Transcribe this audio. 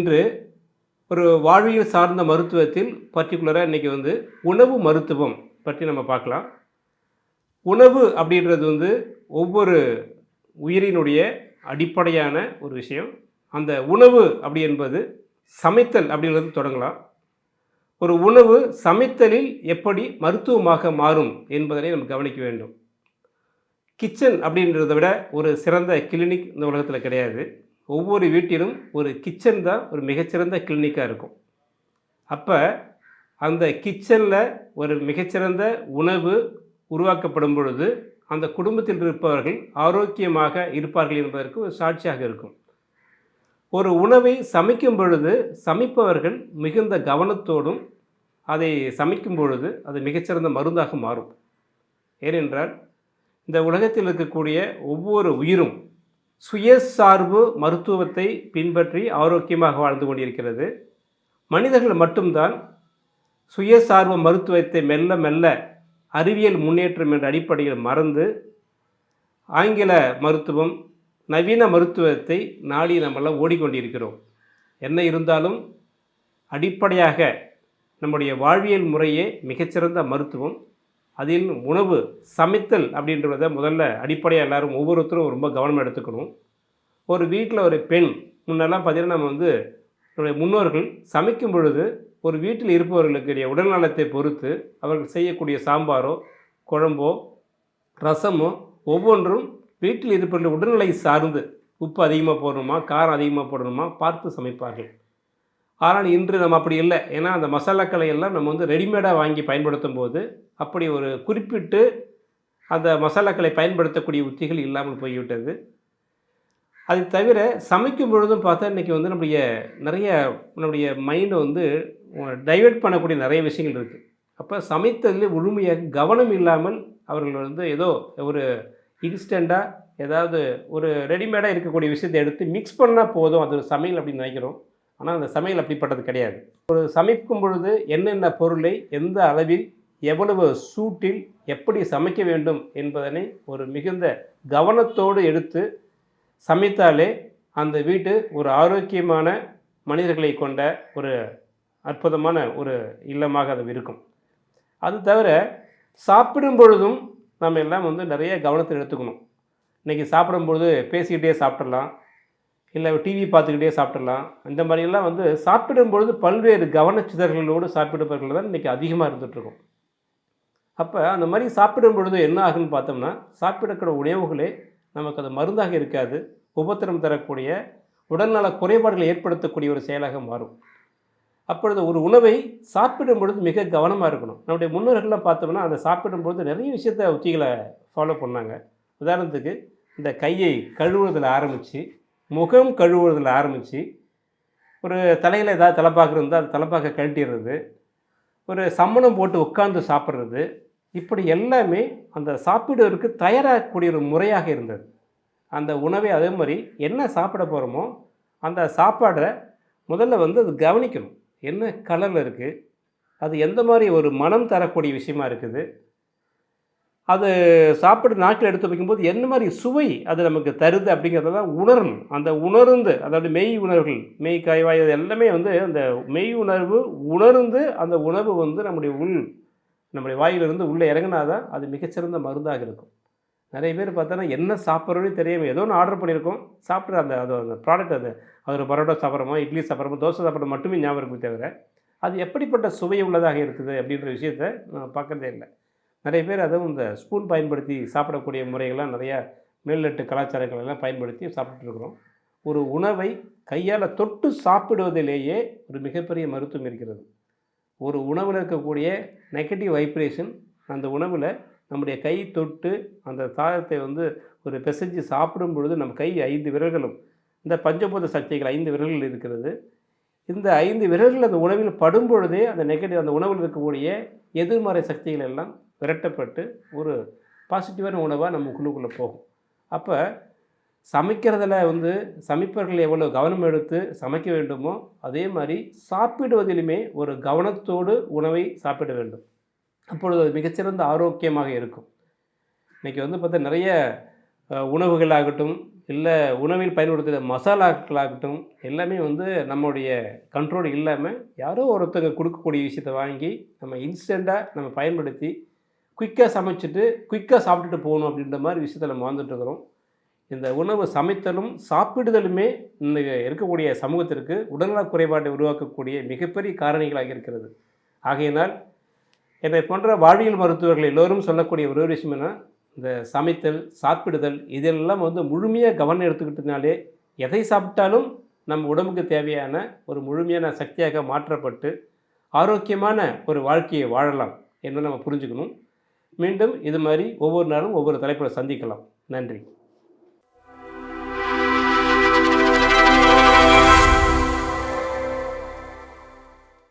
இன்று ஒரு வாழ்வியல் சார்ந்த மருத்துவத்தில் பர்டிகுலராக இன்றைக்கி வந்து உணவு மருத்துவம் பற்றி நம்ம பார்க்கலாம். உணவு அப்படின்றது வந்து ஒவ்வொரு உயிரினுடைய அடிப்படையான ஒரு விஷயம். அந்த உணவு அப்படி என்பது சமைத்தல் அப்படின்றது தொடங்கலாம். ஒரு உணவு சமைத்தலில் எப்படி மருத்துவமாக மாறும் என்பதனை நம்ம கவனிக்க வேண்டும். கிச்சன் அப்படின்றத விட ஒரு சிறந்த கிளினிக் இந்த உலகத்தில் கிடையாது. ஒவ்வொரு வீட்டிலும் ஒரு கிச்சன் தான் ஒரு மிகச்சிறந்த கிளினிக்காக இருக்கும். அப்போ அந்த கிச்சனில் ஒரு மிகச்சிறந்த உணவு உருவாக்கப்படும் பொழுது அந்த குடும்பத்தில் இருப்பவர்கள் ஆரோக்கியமாக இருப்பார்கள் என்பதற்கு ஒரு சாட்சியாக இருக்கும். ஒரு உணவை சமைக்கும் பொழுது சமைப்பவர்கள் மிகுந்த கவனத்தோடும் அதை சமைக்கும் பொழுது அது மிகச்சிறந்த மருந்தாக மாறும். ஏனென்றால் இந்த உலகத்தில் இருக்கக்கூடிய ஒவ்வொரு உயிரும் சுயசார்பு மருத்துவத்தை பின்பற்றி ஆரோக்கியமாக வாழ்ந்து கொண்டிருக்கிறது. மனிதர்கள் மட்டும்தான் சுயசார்பு மருத்துவத்தை மெல்ல மெல்ல அறிவியல் முன்னேற்றம் என்ற அடிப்படையில் மறந்து ஆங்கில மருத்துவம் நவீன மருத்துவத்தை நாடி நம்மெல்லாம் ஓடிக்கொண்டிருக்கிறோம். என்ன இருந்தாலும் அடிப்படையாக நம்முடைய வாழ்வியல் முறையே மிகச்சிறந்த மருத்துவம். அதில் உணவு சமைத்தல் அப்படின்றத முதல்ல அடிப்படையாக எல்லோரும் ஒவ்வொருத்தரும் ரொம்ப கவனம் எடுத்துக்கணும். ஒரு வீட்டில் ஒரு பெண் முன்னெல்லாம் பார்த்தீங்கன்னா நம்ம வந்து நம்முடைய முன்னோர்கள் சமைக்கும் பொழுது ஒரு வீட்டில் இருப்பவர்களுடைய உடல்நலத்தை பொறுத்து அவர்கள் செய்யக்கூடிய சாம்பாரோ குழம்போ ரசமோ ஒவ்வொன்றும் வீட்டில் இருப்பவர்கள் உடல்நிலை சார்ந்து உப்பு அதிகமாக போடணுமா காரம் அதிகமாக போடணுமா பார்த்து சமைப்பார்கள். ஆனால் இன்று நம்ம அப்படி இல்லை. ஏன்னா அந்த மசாலாக்களை எல்லாம் நம்ம வந்து ரெடிமேடாக வாங்கி பயன்படுத்தும் போது அப்படி ஒரு குறிப்பிட்டு அந்த மசாலாக்களை பயன்படுத்தக்கூடிய உத்திகள் இல்லாமல் போய்விட்டது. அது தவிர சமைக்கும் பொழுதும் பார்த்தா இன்றைக்கி வந்து நம்முடைய நிறைய நம்முடைய மைண்டை வந்து டைவெர்ட் பண்ணக்கூடிய நிறைய விஷயங்கள் இருக்குது அப்போ சமைத்ததில் முழுமையாக கவனம் இல்லாமல் அவர்கள் வந்து ஏதோ ஒரு இன்ஸ்டண்ட்டாக ஏதாவது ஒரு ரெடிமேடாக இருக்கக்கூடிய விஷயத்தை எடுத்து மிக்ஸ் பண்ணால் போதும். அது ஒரு சமையல் அப்படின்னு நினைக்கிறோம். ஆனால் அந்த சமையல் அப்படிப்பட்டது கிடையாது. ஒரு சமைக்கும் பொழுது என்னென்ன பொருளை எந்த அளவில் எவ்வளவு சூட்டில் எப்படி சமைக்க வேண்டும் என்பதனை ஒரு மிகுந்த கவனத்தோடு எடுத்து சமைத்தாலே அந்த வீட்டு ஒரு ஆரோக்கியமான மனிதர்களை கொண்ட ஒரு அற்புதமான ஒரு இல்லமாக அது இருக்கும். அது தவிர சாப்பிடும் பொழுதும் நம்ம எல்லாம் வந்து நிறைய கவனத்தில் எடுத்துக்கணும். இன்றைக்கி சாப்பிடும்பொழுது பேசிக்கிட்டே சாப்பிடலாம். இல்லை டிவி பார்த்துக்கிட்டே சாப்பிடலாம் இந்த மாதிரியெல்லாம் வந்து சாப்பிடும் பொழுது பல்வேறு கவனச்சிதறல்களோடு சாப்பிடுபவர்கள் தான் இன்றைக்கி அதிகமாக இருந்துகிட்ருக்கும் அப்போ அந்த மாதிரி சாப்பிடும் பொழுது என்ன ஆகுன்னு பார்த்தோம்னா சாப்பிடக்கூடிய உணவுகளே நமக்கு அது மருந்தாக இருக்காது. உபத்திரம் தரக்கூடிய உடல்நல குறைபாடுகளை ஏற்படுத்தக்கூடிய ஒரு செயலாக மாறும். அப்பொழுது ஒரு உணவை சாப்பிடும் பொழுது மிக கவனமாக இருக்கணும். நம்முடைய முன்னோர்கள்லாம் பார்த்தோம்னா அதை சாப்பிடும் பொழுது நிறைய விஷயத்த உத்திகளை ஃபாலோ பண்ணாங்க. உதாரணத்துக்கு இந்த கையை கழுவுறதில் ஆரம்பித்து முகம் கழுவுறதில் ஆரம்பித்து ஒரு தலையில் ஏதாவது தலைப்பாக்கு இருந்தால் அது தலைப்பாக்க கழட்டிடுறது. ஒரு சம்மணம் போட்டு உட்காந்து சாப்பிட்றது. இப்படி எல்லாமே அந்த சாப்பிடுவதற்கு தயாராகக்கூடிய ஒரு முறையாக இருந்தது. அந்த உணவை அதே மாதிரி என்ன சாப்பிட போகிறோமோ அந்த சாப்பாடை முதல்ல வந்து அது கவனிக்கணும். என்ன கலரில் இருக்குது அது எந்த மாதிரி ஒரு மனம் தரக்கூடிய விஷயமா இருக்குது? அது சாப்பிட்டு நாக்கில் எடுத்து வைக்கும்போது என்ன மாதிரி சுவை அது நமக்கு தருது அப்படிங்கிறதெல்லாம் உணரணும். அந்த உணர்ந்து அதாவது மெய் உணர்வுகள் மெய் காய்வாய் அது எல்லாமே வந்து அந்த மெய் உணர்வு உணர்ந்து அந்த உணவு வந்து நம்முடைய உள் நம்முடைய வாயிலிருந்து உள்ளே இறங்கினா தான் அது மிகச்சிறந்த மருந்தாக இருக்கும். நிறைய பேர் பார்த்தோன்னா என்ன சாப்பிட்றோன்னு தெரியாமல் ஏதோ ஒன்று ஆர்டர் பண்ணியிருக்கோம் சாப்பிட்ற அந்த அது அந்த ப்ராடக்ட் அது அது ஒரு பரோட்டா சாப்பிட்றோமோ இட்லி சாப்பிட்றோமோ தோசை சாப்பிட்றோம் மட்டுமே ஞாபகம் இருக்கும் தவிர அது எப்படிப்பட்ட சுவை உள்ளதாக இருக்குது அப்படின்ற விஷயத்த நான் பார்க்குறதே இல்லை. நிறைய பேர் அதுவும் இந்த ஸ்பூன் பயன்படுத்தி சாப்பிடக்கூடிய முறைகள்லாம் நிறையா மேல்நட்டு கலாச்சாரங்கள் எல்லாம் பயன்படுத்தி சாப்பிட்டுருக்குறோம். ஒரு உணவை கையால் தொட்டு சாப்பிடுவதிலேயே ஒரு மிகப்பெரிய மருத்துவம் இருக்கிறது. ஒரு உணவில் இருக்கக்கூடிய நெகட்டிவ் வைப்ரேஷன் அந்த உணவில் நம்முடைய கை தொட்டு அந்த சாதத்தை வந்து ஒரு பிசைஞ்சு சாப்பிடும் பொழுது நம்ம கை ஐந்து விரல்களும் இந்த பஞ்சபூத சக்திகள் ஐந்து விரல்கள் இருக்கிறது. இந்த ஐந்து விரல்கள் அந்த உணவில் படும் பொழுதே அந்த நெகட்டிவ் அந்த உணவில் இருக்கக்கூடிய எதிர்மறை சக்திகள் எல்லாம் விரட்டப்பட்டு ஒரு பாசிட்டிவான உணவாக நம்ம உள்ளுக்குள்ளே போகும். அப்போ சமைக்கிறதுல வந்து சமைப்பவர்கள் எவ்வளோ கவனம் எடுத்து சமைக்க வேண்டுமோ அதே மாதிரி சாப்பிடுவதிலுமே ஒரு கவனத்தோடு உணவை சாப்பிட வேண்டும். அப்பொழுது அது மிகச்சிறந்த ஆரோக்கியமாக இருக்கும். இன்றைக்கி வந்து பார்த்தா நிறைய உணவுகளாகட்டும் இல்லை உணவில் பயன்படுத்துகிற மசாலாக்களாகட்டும் எல்லாமே வந்து நம்முடைய கண்ட்ரோல் இல்லாமல் யாரோ ஒருத்தங்க கொடுக்கக்கூடிய விஷயத்தை வாங்கி நம்ம இன்ஸ்டண்ட்டாக நம்ம பயன்படுத்தி குயிக்காக சமைச்சிட்டு குயிக்காக சாப்பிட்டுட்டு போகணும் அப்படின்ற மாதிரி விஷயத்தில் நம்ம வாழ்ந்துட்டுருக்குறோம் இந்த உணவு சமைத்தலும் சாப்பிடுதலுமே இன்னைக்கு இருக்கக்கூடிய சமூகத்திற்கு உடல்நலக் குறைபாட்டை உருவாக்கக்கூடிய மிகப்பெரிய காரணிகளாக இருக்கிறது. ஆகையினால் என்னை போன்ற வாழ்வியல் மருத்துவர்கள் எல்லோரும் சொல்லக்கூடிய ஒரு விஷயம் என்ன இந்த சமைத்தல் சாப்பிடுதல் இதெல்லாம் வந்து முழுமையாக கவனம் எடுத்துக்கிட்டதுனாலே எதை சாப்பிட்டாலும் நம்ம உடம்புக்கு தேவையான ஒரு முழுமையான சக்தியாக மாற்றப்பட்டு ஆரோக்கியமான ஒரு வாழ்க்கையை வாழலாம் என்று நம்ம புரிஞ்சுக்கணும். மீண்டும் இது மாதிரி ஒவ்வொரு நாளும் ஒவ்வொரு தலைப்பில் சந்திக்கலாம். நன்றி.